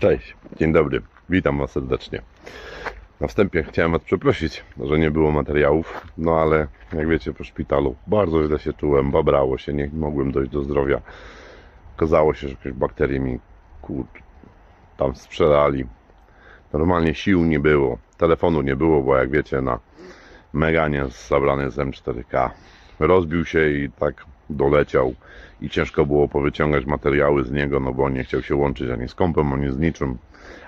Cześć, dzień dobry, witam Was serdecznie. Na wstępie chciałem Was przeprosić, że nie było materiałów, no ale jak wiecie po szpitalu bardzo źle się czułem, babrało się, nie mogłem dojść do zdrowia. Okazało się, że jakieś bakterie mi kur... tam sprzedali. Normalnie sił nie było, telefonu nie było, bo jak wiecie na Meganie zabrany z M4K rozbił się i tak doleciał i ciężko było powyciągać materiały z niego, no bo on nie chciał się łączyć ani z kompem, ani z niczym.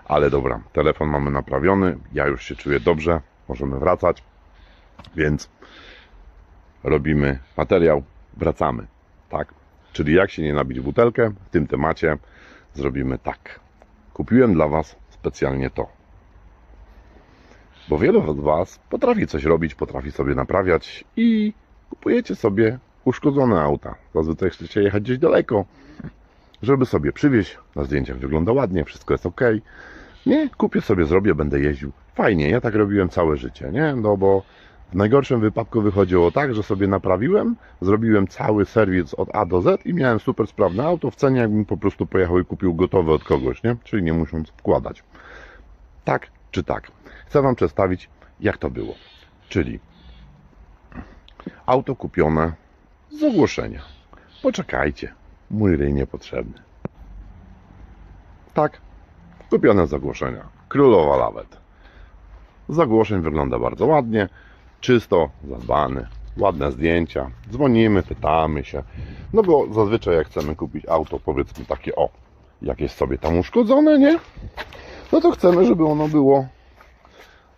Ale dobra, telefon mamy naprawiony, ja już się czuję dobrze, możemy wracać, więc robimy materiał, wracamy, tak? Czyli jak się nie nabić butelkę, w tym temacie zrobimy tak. Kupiłem dla Was specjalnie to. Bo wielu z Was potrafi coś robić, potrafi sobie naprawiać i kupujecie sobie uszkodzone auta. Zazwyczaj chcecie jechać gdzieś daleko, żeby sobie przywieźć. Na zdjęciach wygląda ładnie, wszystko jest ok. Nie, kupię sobie, zrobię, będę jeździł. Fajnie, ja tak robiłem całe życie, nie? No bo w najgorszym wypadku wychodziło tak, że sobie naprawiłem, zrobiłem cały serwis od A do Z i miałem super sprawne auto w cenie, jakbym po prostu pojechał i kupił gotowe od kogoś, nie? Czyli nie musząc wkładać. Tak czy tak. Chcę Wam przedstawić, jak to było. Czyli auto kupione z ogłoszenia. Poczekajcie, mój ryj niepotrzebny. Tak, kupione z ogłoszenia. Królowa Lawet. Z wygląda bardzo ładnie, czysto, zadbany, ładne zdjęcia. Dzwonimy, pytamy się. No bo zazwyczaj jak chcemy kupić auto, powiedzmy takie o, jakieś sobie tam uszkodzone, nie? No to chcemy, żeby ono było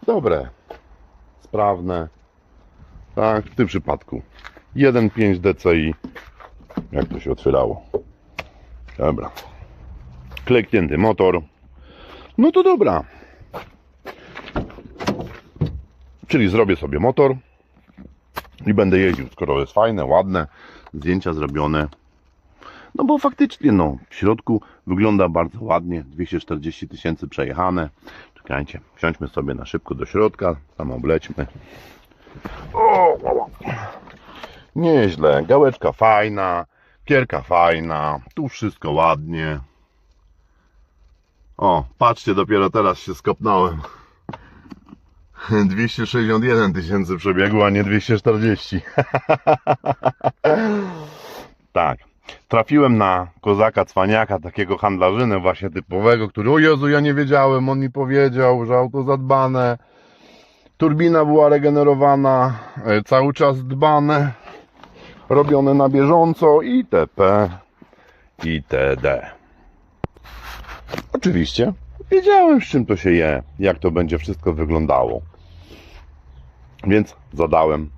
dobre, sprawne. Tak, w tym przypadku 1.5 DCI. Jak to się otwierało? Dobra. Kleknięty motor. No to dobra. Czyli zrobię sobie motor i będę jeździł, skoro jest fajne, ładne, zdjęcia zrobione. No bo faktycznie, no, w środku wygląda bardzo ładnie, 240 tysięcy przejechane. Czekajcie, wsiądźmy sobie na szybko do środka, tam oblećmy. O, Nieźle, gałeczka fajna, kierka fajna, tu wszystko ładnie. O, patrzcie, dopiero teraz się skopnąłem. 261 tysięcy przebiegu, a nie 240. tak. Trafiłem na kozaka cwaniaka, takiego handlarzynę właśnie typowego, który, o Jezu, ja nie wiedziałem, on mi powiedział, że auto zadbane. Turbina była regenerowana, e, cały czas dbane, robione na bieżąco itp. itd. Oczywiście wiedziałem, z czym to się je, jak to będzie wszystko wyglądało. Więc zadałem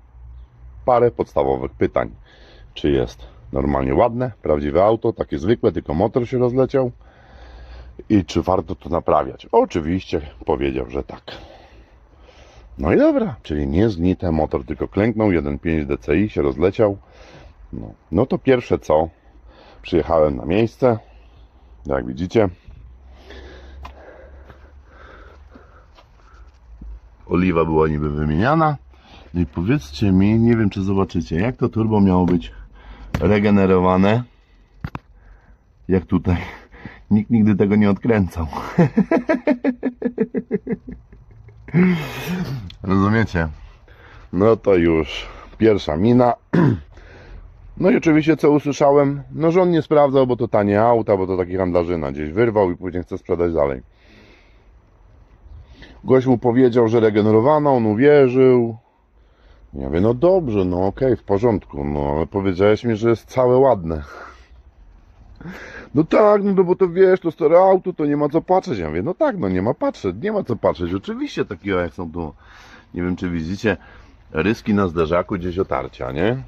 parę podstawowych pytań. Czy jest normalnie ładne, prawdziwe auto, takie zwykłe, tylko motor się rozleciał? I czy warto to naprawiać? Oczywiście powiedział, że tak. No i dobra, czyli nie zgnite motor, tylko klęknął, 1.5 DCI się rozleciał. No, no to pierwsze co, przyjechałem na miejsce, jak widzicie. Oliwa była niby wymieniana. No i powiedzcie mi, nie wiem czy zobaczycie, jak to turbo miało być regenerowane. Jak tutaj. Nikt nigdy tego nie odkręcał. Rozumiecie? No to już pierwsza mina. No i oczywiście co usłyszałem? No że on nie sprawdzał, bo to tanie auta, bo to taki handlarzyna gdzieś wyrwał i później chce sprzedać dalej. Gość mu powiedział, że regenerowano, on uwierzył. Ja mówię, no dobrze, no okej, w porządku, no ale powiedziałeś mi, że jest całe ładne. No tak, no bo to wiesz, to stare auto, to nie ma co patrzeć. Ja mówię, no tak, no nie ma patrzeć, nie ma co patrzeć. Oczywiście takiego jak są tu, nie wiem czy widzicie, ryski na zderzaku gdzieś otarcia, nie?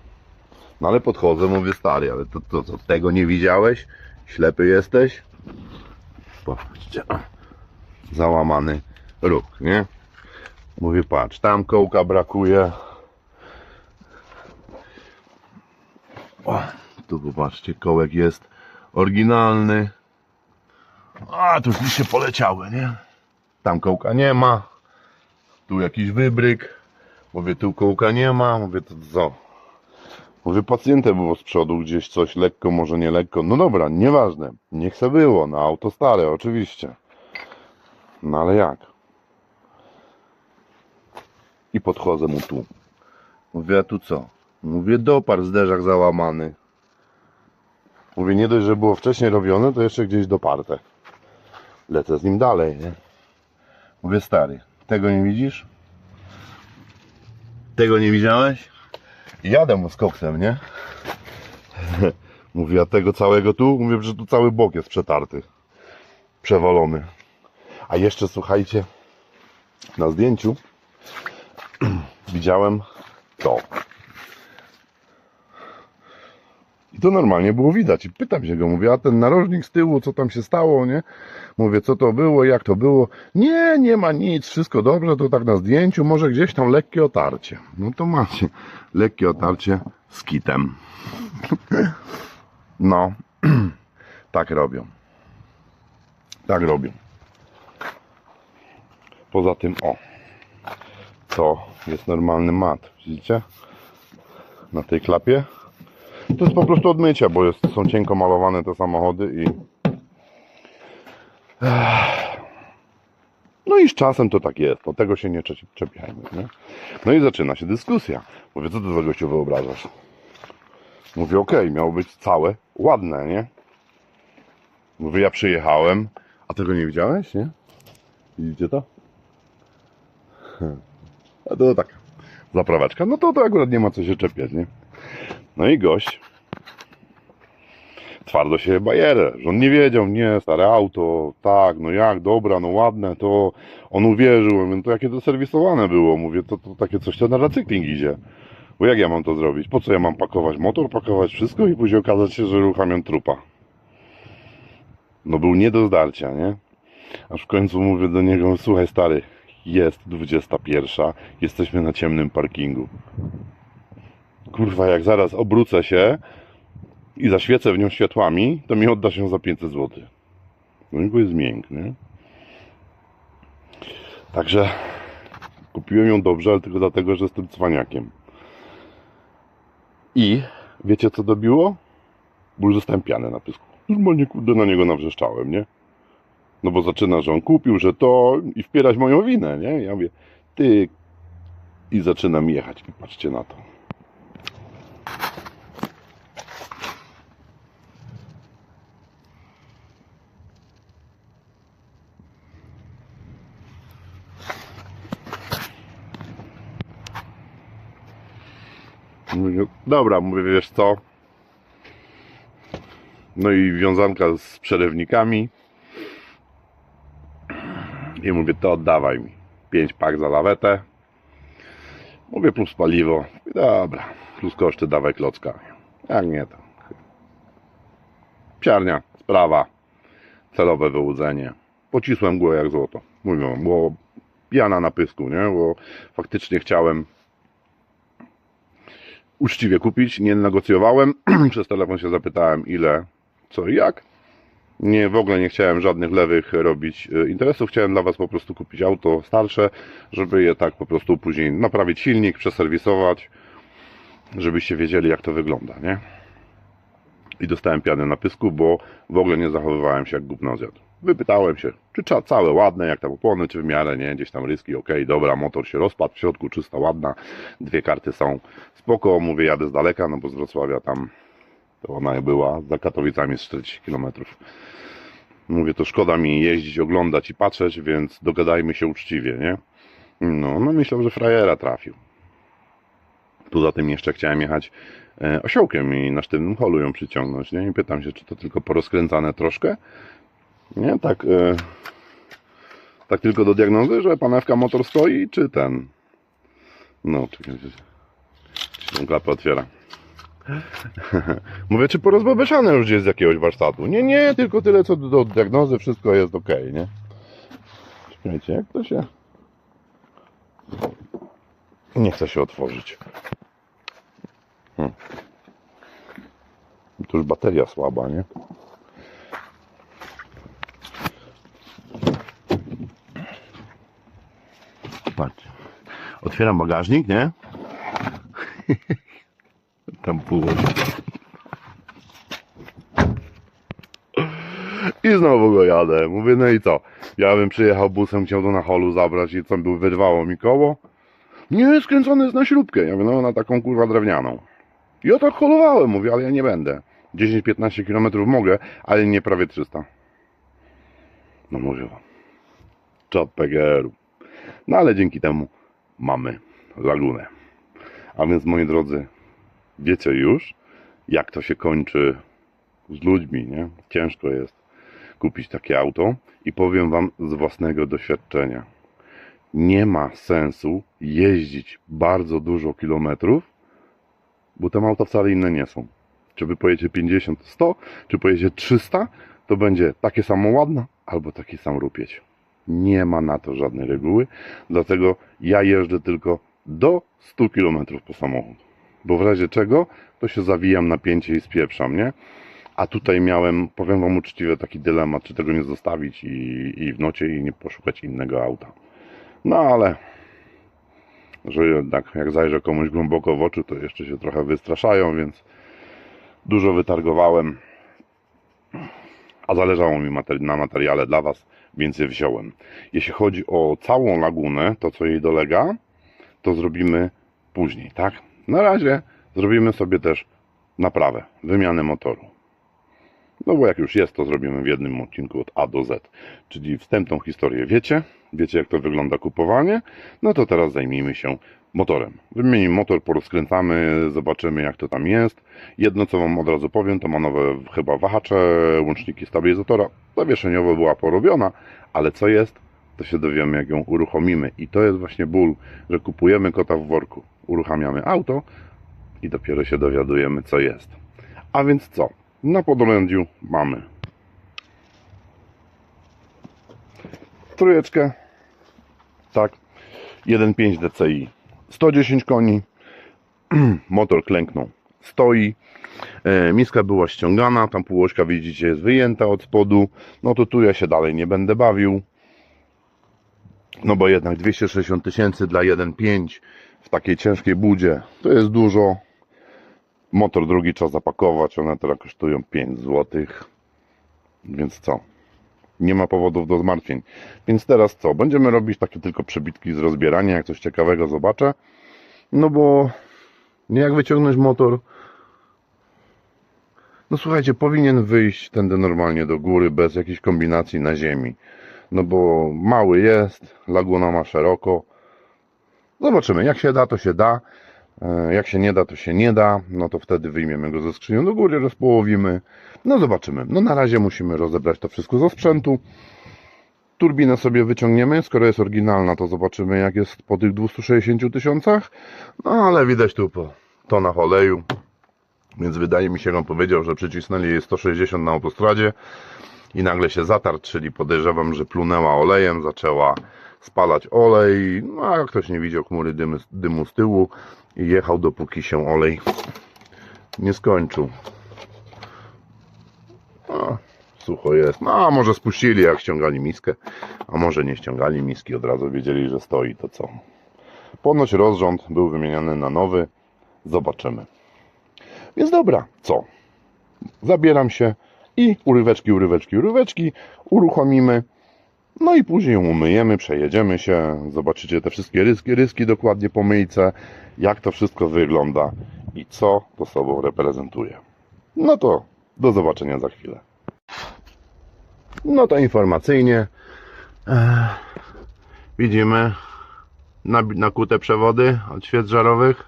No ale podchodzę, mówię, stary, ale to, to, to tego nie widziałeś? Ślepy jesteś? Patrzcie, załamany róg, nie? Mówię, patrz, tam kołka brakuje. O, tu popatrzcie, kołek jest oryginalny. A, tu już się poleciały, nie? Tam kołka nie ma. Tu jakiś wybryk. Mówię, tu kołka nie ma. Mówię, to co? Mówię, pacjentem było z przodu gdzieś coś lekko, może nie lekko. No dobra, nieważne. Niech se było, no auto stare, oczywiście. No ale jak? I podchodzę mu tu. Mówię, a tu co? Mówię, dopar zderzak załamany. Mówię, nie dość, że było wcześniej robione, to jeszcze gdzieś doparte. Lecę z nim dalej, nie? Mówię, stary, tego nie widzisz? Tego nie widziałeś? Jadę mu z koksem, nie? Mówię, a tego całego tu? Mówię, że tu cały bok jest przetarty. Przewalony. A jeszcze słuchajcie, na zdjęciu widziałem to. I to normalnie było widać. I pytam się go, mówię, a ten narożnik z tyłu, co tam się stało, nie? Mówię, co to było, jak to było? Nie, nie ma nic, wszystko dobrze, to tak na zdjęciu, może gdzieś tam lekkie otarcie. No to macie, lekkie otarcie z kitem. No, tak robią. Tak robią. Poza tym, o, to jest normalny mat, widzicie? Na tej klapie. To jest po prostu od mycia, bo jest, są cienko malowane te samochody i... No i z czasem to tak jest, od tego się nie czepi- czepiajmy, nie? No i zaczyna się dyskusja. Mówię, co ty za gościu wyobrażasz? Mówię, okej, miało być całe, ładne, nie? Mówię, ja przyjechałem, a tego nie widziałeś, nie? Widzicie to? A to taka zapraweczka. No to, to akurat nie ma co się czepiać, nie? No i gość twardo się bajerę, że on nie wiedział, nie, stare auto, tak, no jak, dobra, no ładne, to on uwierzył, mówię, no to jakie to serwisowane było, mówię, to, to takie coś, to na recykling idzie. Bo jak ja mam to zrobić? Po co ja mam pakować motor, pakować wszystko i później okazać się, że uruchamiam trupa? No był nie do zdarcia, nie? Aż w końcu mówię do niego, słuchaj stary, jest 21, jesteśmy na ciemnym parkingu. Kurwa, jak zaraz obrócę się i zaświecę w nią światłami, to mi odda się za 500 zł. Bo jest miękny. Także kupiłem ją dobrze, ale tylko dlatego, że jestem cwaniakiem. I wiecie co dobiło? Bo już zostałem piany na pysku. Normalnie kurde na niego nawrzeszczałem, nie? No bo zaczyna, że on kupił, że to i wpierać moją winę, nie? Ja mówię, ty i zaczynam jechać i patrzcie na to. Mówię, dobra, mówię, wiesz co? No i wiązanka z przerywnikami. I mówię, to oddawaj mi. 5 pak za lawetę. Mówię, plus paliwo. I dobra, plus koszty dawaj klocka. Jak nie to. Psiarnia, sprawa. Celowe wyłudzenie. Pocisłem go jak złoto. Mówię, bo pijana na pysku, nie? Bo faktycznie chciałem uczciwie kupić, nie negocjowałem. Przez telefon się zapytałem ile, co i jak. Nie, w ogóle nie chciałem żadnych lewych robić e, interesów. Chciałem dla Was po prostu kupić auto starsze, żeby je tak po prostu później naprawić silnik, przeserwisować, żebyście wiedzieli jak to wygląda, nie? I dostałem pianę na pysku, bo w ogóle nie zachowywałem się jak gówno zjadł. Wypytałem się, czy trzeba całe ładne, jak tam opony, czy w miarę, nie, gdzieś tam ryski, ok, dobra, motor się rozpadł, w środku czysta, ładna, dwie karty są spoko, mówię, jadę z daleka, no bo z Wrocławia tam to ona była, za Katowicami jest 40 km. Mówię, to szkoda mi jeździć, oglądać i patrzeć, więc dogadajmy się uczciwie, nie? No, no myślał, że frajera trafił. Poza tym jeszcze chciałem jechać e, osiołkiem i na sztywnym holu ją przyciągnąć, nie? I pytam się, czy to tylko porozkręcane troszkę? Nie, tak, e, tak tylko do diagnozy, że panewka motor stoi, czy ten? No, czekajcie, czy tą klapę otwiera. Mówię, czy porozbawieszane już jest z jakiegoś warsztatu? Nie, nie, tylko tyle co do, do diagnozy, wszystko jest ok, nie? Czekajcie, jak to się... Nie chce się otworzyć. Hmm. Tu już bateria słaba, nie? Patrz. Otwieram bagażnik, nie? Tam pół. I znowu go jadę. Mówię, no i co? Ja bym przyjechał busem, chciał to na holu zabrać i co by wyrwało mi koło? Nie, skręcony jest na śrubkę. Ja mówię, no na taką kurwa drewnianą. Ja tak holowałem, mówię, ale ja nie będę. 10-15 km mogę, ale nie prawie 300. No mówię wam. Czad PGR-u. No ale dzięki temu mamy lagunę. A więc moi drodzy, wiecie już, jak to się kończy z ludźmi, nie? Ciężko jest kupić takie auto i powiem wam z własnego doświadczenia. Nie ma sensu jeździć bardzo dużo kilometrów, bo te auta wcale inne nie są. Czy wy pojedziecie 50, 100, czy pojedziecie 300, to będzie takie samo ładne albo taki sam rupieć. Nie ma na to żadnej reguły, dlatego ja jeżdżę tylko do 100 km po samochód. Bo w razie czego, to się zawijam napięcie i spieprzam, nie? A tutaj miałem, powiem wam uczciwie, taki dylemat, czy tego nie zostawić i, i w nocie i nie poszukać innego auta. No ale, że jednak jak zajrzę komuś głęboko w oczy, to jeszcze się trochę wystraszają, więc dużo wytargowałem. A zależało mi na materiale dla Was, więc je wziąłem. Jeśli chodzi o całą lagunę, to co jej dolega, to zrobimy później, tak? Na razie zrobimy sobie też naprawę, wymianę motoru. No bo jak już jest, to zrobimy w jednym odcinku od A do Z. Czyli wstępną historię wiecie, wiecie jak to wygląda kupowanie, no to teraz zajmijmy się motorem. Wymienimy motor, porozkręcamy, zobaczymy jak to tam jest. Jedno co Wam od razu powiem, to ma nowe chyba wahacze, łączniki stabilizatora. Zawieszeniowo była porobiona, ale co jest, to się dowiemy jak ją uruchomimy. I to jest właśnie ból, że kupujemy kota w worku. Uruchamiamy auto i dopiero się dowiadujemy co jest. A więc co? Na podolędziu mamy. Trójeczkę, tak, 1.5 DCI, 110 koni, motor klęknął, stoi, e, miska była ściągana, tam półośka widzicie jest wyjęta od spodu, no to tu ja się dalej nie będę bawił, no bo jednak 260 tysięcy dla 1.5 w takiej ciężkiej budzie to jest dużo, motor drugi trzeba zapakować, one teraz kosztują 5 zł, więc co? Nie ma powodów do zmartwień. Więc teraz co? Będziemy robić takie tylko przebitki z rozbierania, jak coś ciekawego zobaczę. No bo nie jak wyciągnąć motor. No słuchajcie, powinien wyjść tędy normalnie do góry, bez jakiejś kombinacji na ziemi. No bo mały jest, laguna ma szeroko. Zobaczymy, jak się da, to się da. E, Jak się nie da, to się nie da. No to wtedy wyjmiemy go ze skrzynią do góry, rozpołowimy. No zobaczymy. No na razie musimy rozebrać to wszystko ze sprzętu. Turbinę sobie wyciągniemy. Skoro jest oryginalna, to zobaczymy jak jest po tych 260 tysiącach. No ale widać tu po tonach oleju. Więc wydaje mi się, on powiedział, że przycisnęli jej 160 na autostradzie i nagle się zatarł, czyli podejrzewam, że plunęła olejem, zaczęła spalać olej, no a ktoś nie widział chmury dymy, dymu z tyłu i jechał dopóki się olej nie skończył. No, sucho jest. No, a może spuścili jak ściągali miskę, a może nie ściągali miski, od razu wiedzieli, że stoi, to co? Ponoć rozrząd był wymieniany na nowy. Zobaczymy. Więc dobra, co? Zabieram się i uryweczki, uryweczki, uryweczki uruchomimy. No i później umyjemy, przejedziemy się, zobaczycie te wszystkie ryski, ryski dokładnie po myjce, jak to wszystko wygląda i co to sobą reprezentuje. No to do zobaczenia za chwilę. No to informacyjnie e, widzimy nakute przewody od świec żarowych.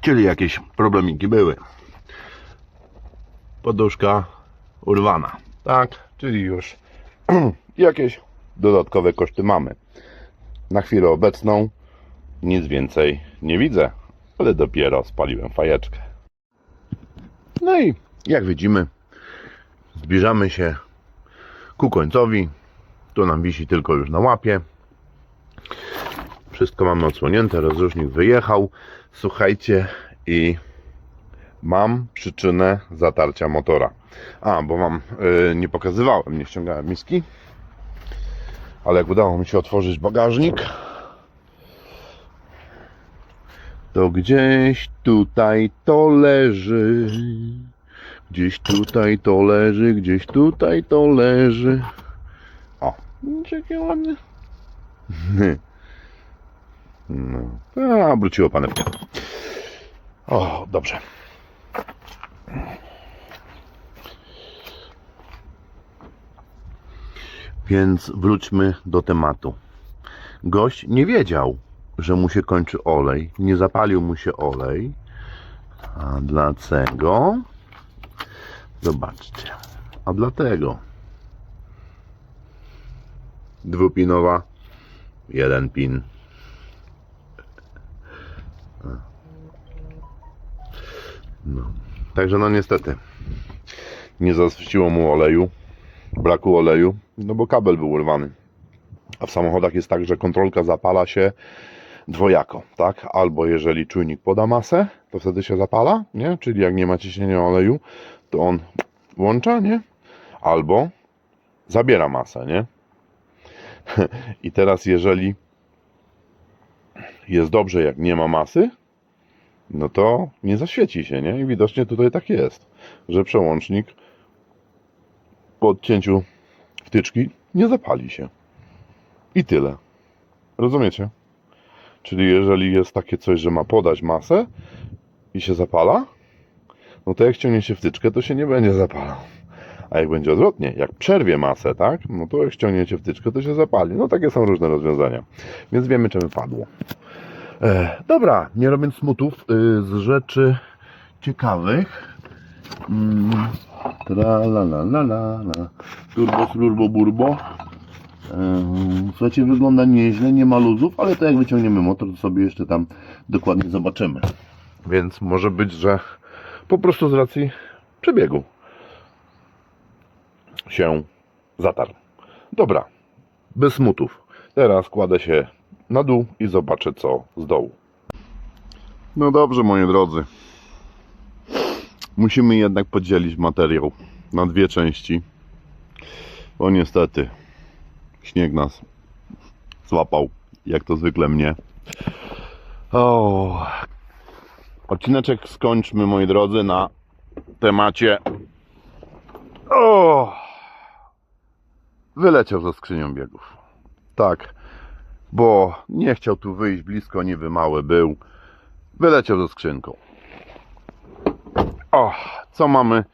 Czyli jakieś problemiki były. Poduszka urwana. Tak, czyli już jakieś dodatkowe koszty mamy. Na chwilę obecną nic więcej nie widzę, ale dopiero spaliłem fajeczkę. No i jak widzimy, zbliżamy się ku końcowi. Tu nam wisi tylko już na łapie. Wszystko mamy odsłonięte, rozrusznik wyjechał. Słuchajcie, i mam przyczynę zatarcia motora. A, bo mam, yy, nie pokazywałem, nie ściągałem miski, ale jak udało mi się otworzyć bagażnik, to gdzieś tutaj to leży. Gdzieś tutaj to leży, gdzieś tutaj to leży. O, jakie ładne. No, a, obróciło panewkę. O, dobrze. Więc wróćmy do tematu. Gość nie wiedział, że mu się kończy olej. Nie zapalił mu się olej. A dlaczego? Zobaczcie. A dlatego. Dwupinowa, jeden pin. No. Także no niestety. Nie zasyściło mu oleju. Braku oleju. No bo kabel był urwany. A w samochodach jest tak, że kontrolka zapala się dwojako, tak? Albo jeżeli czujnik poda masę, to wtedy się zapala, nie? Czyli jak nie ma ciśnienia oleju, to on włącza, nie? Albo zabiera masę, nie? I teraz jeżeli jest dobrze, jak nie ma masy, no to nie zaświeci się, nie? I widocznie tutaj tak jest, że przełącznik po odcięciu wtyczki nie zapali się. I tyle. Rozumiecie? Czyli jeżeli jest takie coś, że ma podać masę i się zapala, no to jak ściągniecie wtyczkę, to się nie będzie zapalał. A jak będzie odwrotnie, jak przerwie masę, tak, no to jak ściągniecie wtyczkę, to się zapali. No takie są różne rozwiązania. Więc wiemy, czym padło. E, dobra, nie robiąc smutów y, z rzeczy ciekawych. Mm, tra la la la la la. Turbo, turbo, burbo. Ehm, Słuchajcie, wygląda nieźle, nie ma luzów, ale to jak wyciągniemy motor, to sobie jeszcze tam dokładnie zobaczymy. Więc może być, że po prostu z racji przebiegu się zatarł. Dobra, bez smutów. Teraz kładę się na dół i zobaczę co z dołu. No dobrze, moi drodzy. Musimy jednak podzielić materiał na dwie części. Bo niestety śnieg nas złapał, jak to zwykle mnie. O, odcineczek skończmy, moi drodzy, na temacie. O, wyleciał ze skrzynią biegów. Tak, bo nie chciał tu wyjść blisko, niby mały był. Wyleciał ze skrzynką. O, co mamy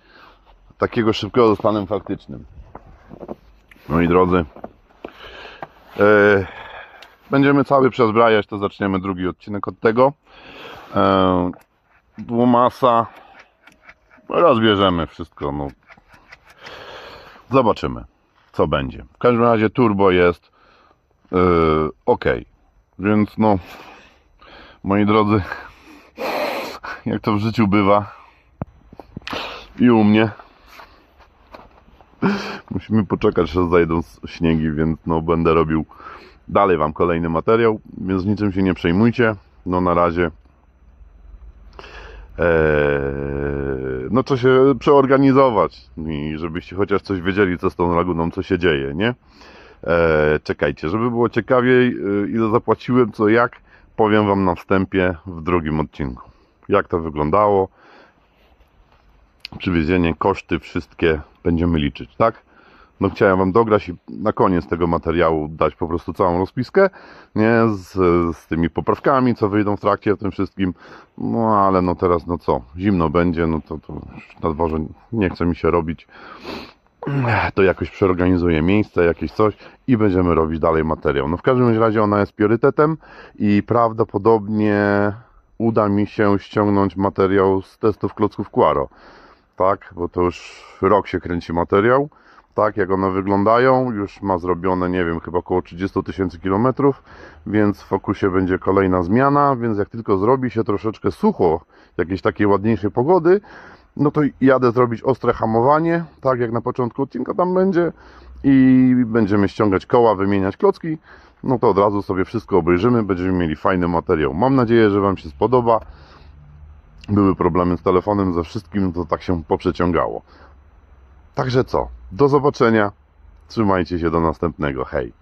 takiego szybkiego z panem faktycznym? Moi drodzy, e, będziemy cały przezbrajać, to zaczniemy drugi odcinek od tego. E, dwumasa, rozbierzemy wszystko, no. Zobaczymy, co będzie. W każdym razie turbo jest e, ok, więc no, moi drodzy, jak to w życiu bywa i u mnie, Musimy poczekać, aż zajdą śniegi, więc no będę robił dalej Wam kolejny materiał, więc niczym się nie przejmujcie. No na razie eee, no to się przeorganizować i żebyście chociaż coś wiedzieli, co z tą laguną, co się dzieje, nie? Eee, czekajcie, żeby było ciekawiej, y, ile zapłaciłem, co jak, powiem Wam na wstępie w drugim odcinku. Jak to wyglądało, przywiezienie, koszty, wszystkie będziemy liczyć, tak? No chciałem Wam dograć i na koniec tego materiału dać po prostu całą rozpiskę, nie? Z, z tymi poprawkami, co wyjdą w trakcie, w tym wszystkim. No ale no teraz, no co, zimno będzie, no to, to na dworze nie chce mi się robić. To jakoś przeorganizuję miejsce, jakieś coś i będziemy robić dalej materiał. No w każdym razie ona jest priorytetem i prawdopodobnie uda mi się ściągnąć materiał z testów klocków Quaro tak, bo to już rok się kręci materiał, tak, jak one wyglądają, już ma zrobione, nie wiem, chyba około 30 tysięcy kilometrów, więc w fokusie będzie kolejna zmiana, więc jak tylko zrobi się troszeczkę sucho, jakiejś takiej ładniejszej pogody, no to jadę zrobić ostre hamowanie, tak jak na początku odcinka tam będzie i będziemy ściągać koła, wymieniać klocki, no to od razu sobie wszystko obejrzymy, będziemy mieli fajny materiał. Mam nadzieję, że Wam się spodoba były problemy z telefonem, ze wszystkim, to tak się poprzeciągało. Także co? Do zobaczenia. Trzymajcie się do następnego. Hej.